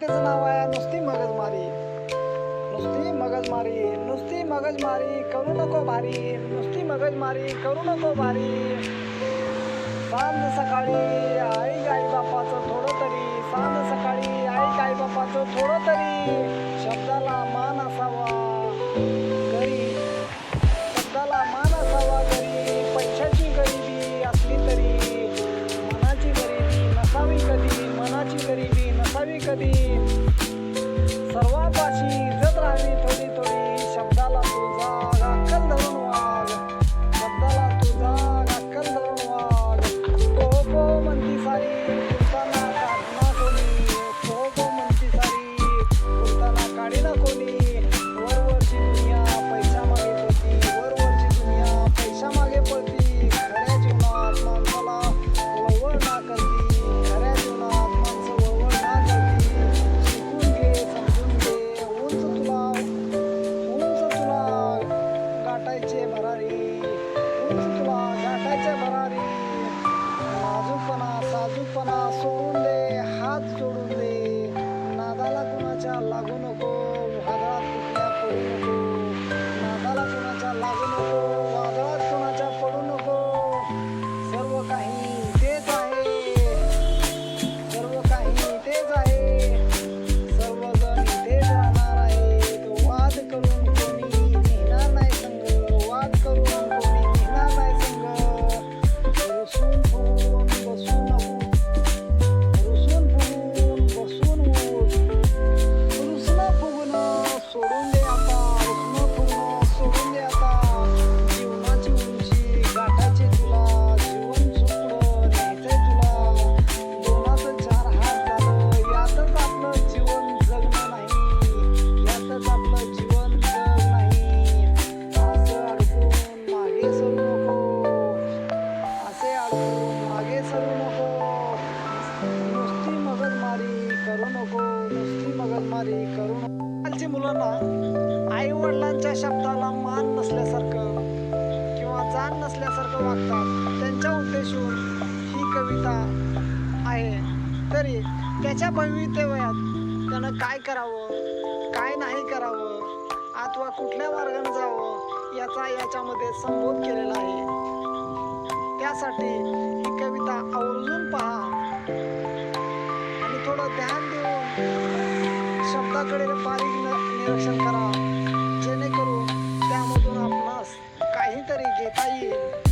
त्याचं नाव आहे नुसती मगजमारी. नुसती मगजमारी नुसती मगजमारी करू नको भारी. नुसती मगजमारी करू नको भारी. सांज सकाळी आई गाई बापाचं थोडं तरी. सांज सकाळी आई गाई बापाचं थोडं तरी. शब्दाला मान असावा. तरी muscle नको नुसती मगजमारी आजची मुलांना आई वडिलांच्या शब्दाला मान नसल्यासारखं किंवा जाण नसल्यासारखं वागतात. त्यांच्या उद्देशून ही कविता आहे. तरी त्याच्या भवितव्यात त्यानं काय करावं काय नाही करावं अथवा कुठल्या मार्गाने जावं याचा याच्यामध्ये संबोध केलेला आहे. त्यासाठी ही कविता आवर्जून पहा आणि थोडं ध्यान देऊन शब्दाकडे बारीक निरीक्षण करा. जेणेकरून त्यामधून आपणास काहीतरी घेता येईल.